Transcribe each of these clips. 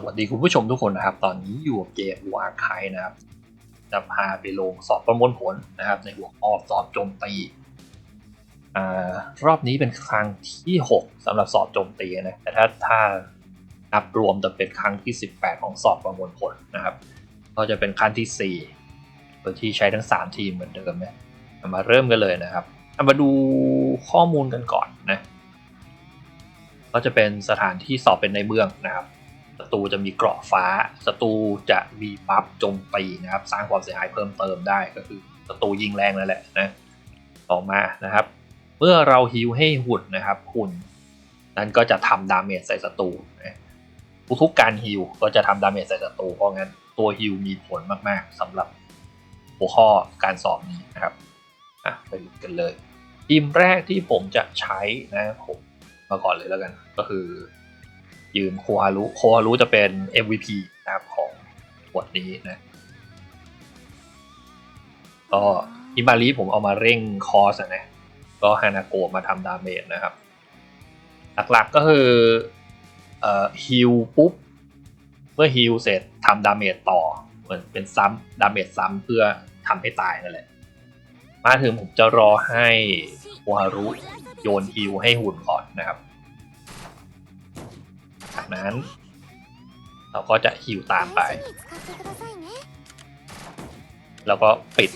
สวัสดีคุณผู้ชมทุกคนนะครับ ตอนนี้อยู่กับเกมวาร์คายนะครับ จะพาไปลงสอบประมวลผลนะครับ ในหัวข้อสอบโจมตีอ่ารอบนี้เป็นครั้งที่ 6สำหรับสอบโจมตีนะแต่ถ้าถ้านับรวมจะเป็นครั้งที่ 18 ของสอบประมวลผลนะครับ ก็จะเป็นขั้นที่ 4 โดยที่ใช้ทั้ง 3 ทีมเหมือนเดิมนะมาเริ่มกันเลยนะครับมาดูข้อมูลกันก่อนนะก็จะเป็นสถานที่สอบเป็นในเมืองนะครับ ตรูจะมีเกราะฟ้าศัตรูจะมีบัฟโจมตีนะครับ สร้างความเสียหายเพิ่มเติมได้ก็คือศัตรูยิงแรงนั่นแหละนะต่อมานะครับ เมื่อเราฮิวให้หุ่นนะครับหุ่นนั้นก็จะทำดาเมจใส่ศัตรูนะทุกๆการฮิวก็จะทำดาเมจใส่ศัตรูเพราะงั้นตัวฮิวมีผลมากๆสำหรับหัวข้อการสอบนี้นะครับอะไปดูกันเลยทีมแรกที่ผมจะใช้นะผมมาก่อนเลยแล้วกัน ก็คือ ยืมโคฮารุโคฮารุจะเป็น MVP นะครับของบทนี้นะก็อิมารีผมเอามาเร่งคอสนะก็ฮานาโกมาทำดาเมจนะครับ หลักๆก็คือเอ่อฮิลปุ๊บ เมื่อฮิลเสร็จทำดาเมจต่อเหมือนเป็นซ้ำดาเมจซ้ำเพื่อทำให้ตายนั่นแหละ มาถึงผมจะรอให้โคฮารุโยนฮิลให้หุ่นก่อนนะครับ นั้น เราก็จะฮิวตามไป แล้วก็ปิด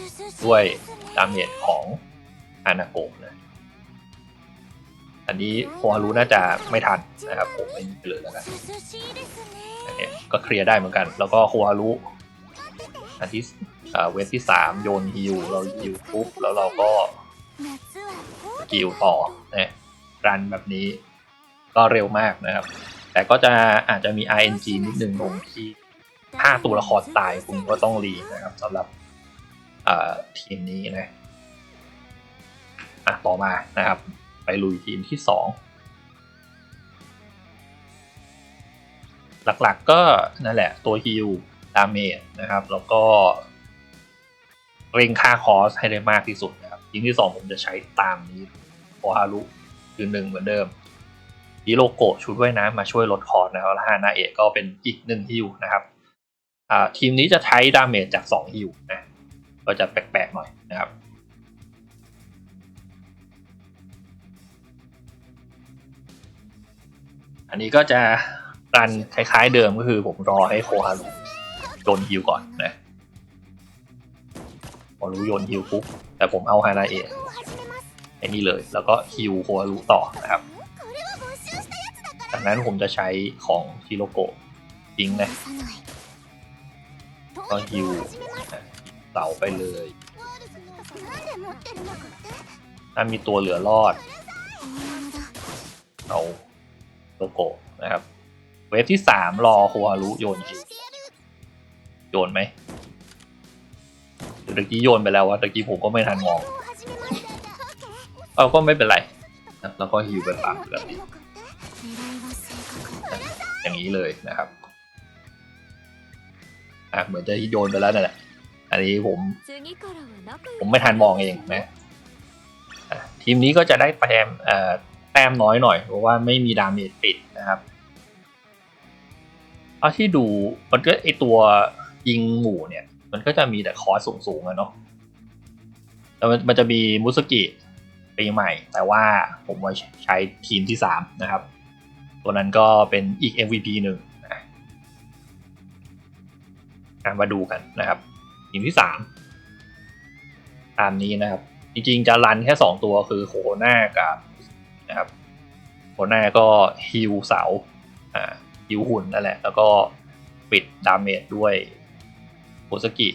ด้วยดาเมจของอานาโกะนะ อันนี้โคฮารุน่าจะไม่ทันนะครับผมไม่ไปเลยแล้วกันอันนี้ก็เคลียร์ได้เหมือนกัน แล้วก็โคฮารุอันที่อ่าเวฟที่สามโยนฮิวเราฮิวปุ๊บแล้วเราก็สกิลต่อนะรันแบบนี้ก็เร็วมากนะครับ แต่ก็จะอาจจะมี RNG นิดนึงตรงที่ถ้าตัวละครตายคุณก็ต้องรีนะครับสำหรับอ่าทีมนี้นะอะต่อมานะครับ ไปลุยทีมที่สองหลักๆก็นั่นแหละตัวฮิลดาเมจนะครับ แล้วก็เร่งค่าคอสให้ได้มากที่สุดนะครับทีมที่สองผมจะใช้ตามนี้โอฮารุคือหนึ่งเหมือนเดิม ฮิโรโกะชุดว่ายน้ำมาช่วยลดคอร์สนะครับแล้วฮานาเอะก็เป็นอีกหนึ่งฮิวนะครับทีมนี้จะใช้ดาเมจจาก2ฮิวนะก็จะแปลกๆหน่อยนะครับอันนี้ก็จะรันคล้ายๆเดิมก็คือผมรอให้โคฮารุโยนฮิวก่อนนะพอรู้โยนฮิวปุ๊บแต่ผมเอาฮานาเอะไอ้นี่เลย แล้วก็ฮิวโคฮารุต่อนะครับ จากนั้นผมจะใช้ของฮิโรโกะทิ้งนะก็ฮิวนะเสาไปเลยถ้ามีตัวเหลือรอดเอาโลโกะนะครับ เวฟที่สามรอโคฮารุโยนโยนไหมเดี๋ยวตะกี้โยนไปแล้ววะตะกี้ผมก็ไม่ทันมอง เอาก็ไม่เป็นไร แล้วก็ฮิวไปปากแบบนี้ อย่างนี้เลยนะครับอะเหมือนจะโยนไปแล้วนั่นแหละ อันนี้ผม ผมไม่ทันมองเองนะทีมนี้ก็จะได้แต้มแต้มน้อยหน่อย เพราะว่าไม่มีดาเมจปิดนะครับเอาที่ดูมันก็ไอตัวยิงหมู่เนี่ย มันก็จะมีแต่คอร์สสูงๆอะเนาะแล้วมันจะมีมุสกิปีใหม่ แต่ว่าผมว่าใช้ทีมที่สามนะครับ ตัวนั้นก็เป็นอีก MVP หนึ่งนะมาดูกันนะครับทีมที่สามตามนี้นะครับ จริงๆจะรันแค่สองตัวคือโคน้ากับนะครับโคน้าก็ฮิวเสาอ่าฮิวหุ่นนั่นแหละ แล้วก็ปิดดาเมจด้วยโคสกิ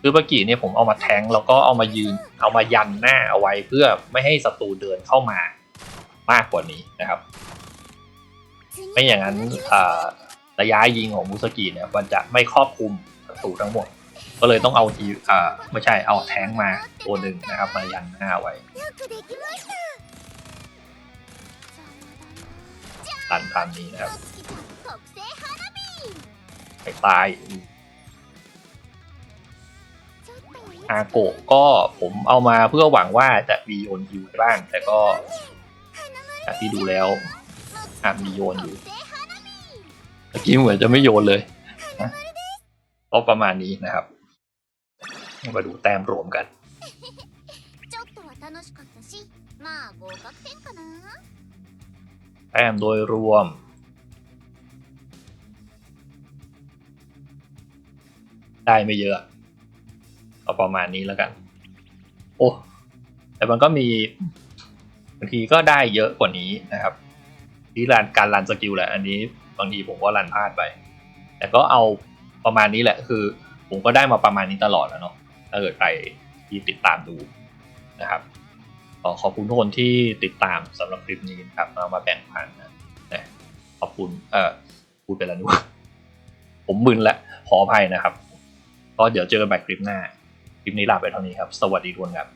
คือเมื่อกี้เนี่ยผมเอามาแทงแล้วก็เอามายืนเอามายันหน้าเอาไว้เพื่อไม่ให้ศัตรูเดินเข้ามามากกว่านี้นะครับ ไม่อย่างนั้นอ่าระยะยิงของมุสกิเนี่ยมันจะไม่ครอบคลุมศัตรูทั้งหมด ก็เลยต้องเอาทีอ่าไม่ใช่เอาแท้งมาตัวหนึ่งนะครับมายันหน้าไว้ตันตามนี้นะครับไปตายอาโกะก็ผมเอามาเพื่อหวังว่าจะมีโยนฮิวบ้าง แต่ก็จากที่ดูแล้ว อาจมีโยนอยู่เมื่อกี้เหมือนจะไม่โยนเลยนะก็ประมาณนี้นะครับ มาดูแต้มรวมกันแต้มโดยรวมได้ไม่เยอะเอาประมาณนี้แล้วกัน โอ้แต่มันก็มีบางทีก็ได้เยอะกว่านี้นะครับ ที่รันการรันสกิลแหละ อันนี้บางทีผมก็รันพลาดไป แต่ก็เอาประมาณนี้แหละ คือ ผมก็ได้มาประมาณนี้ตลอดแล้วเนาะ ถ้าเกิดใครที่ติดตามดูนะครับขอขอบคุณทุกคนที่ติดตามสำหรับคลิปนี้นะครับเอามาแบ่งปันนะนะขอบคุณเอ่อพูดไปแล้วนึกว่ผมมึนแล้วขออภัยนะครับ ก็เดี๋ยวเจอกันใหม่คลิปหน้า คลิปนี้ลาไปเท่านี้ครับ สวัสดีทุกคนครับ